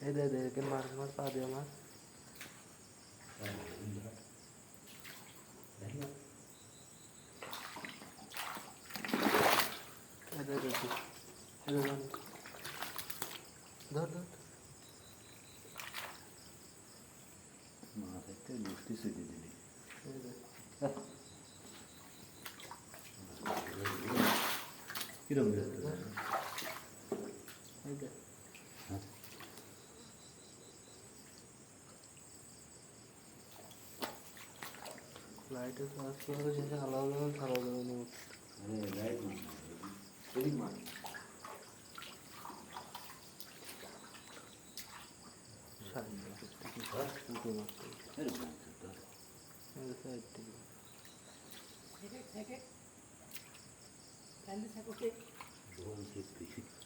दे दे दे के मार मत पा दे मार दे दे दे दे दो दो मार सकते हैं दूसरी से दे दे কিরম এই লাইটের কাজ করে শেষে আলাদা আলাদা ছাড়া যাবে না আরে রাইট এদিক Ben de sen okey. Doğum sesi.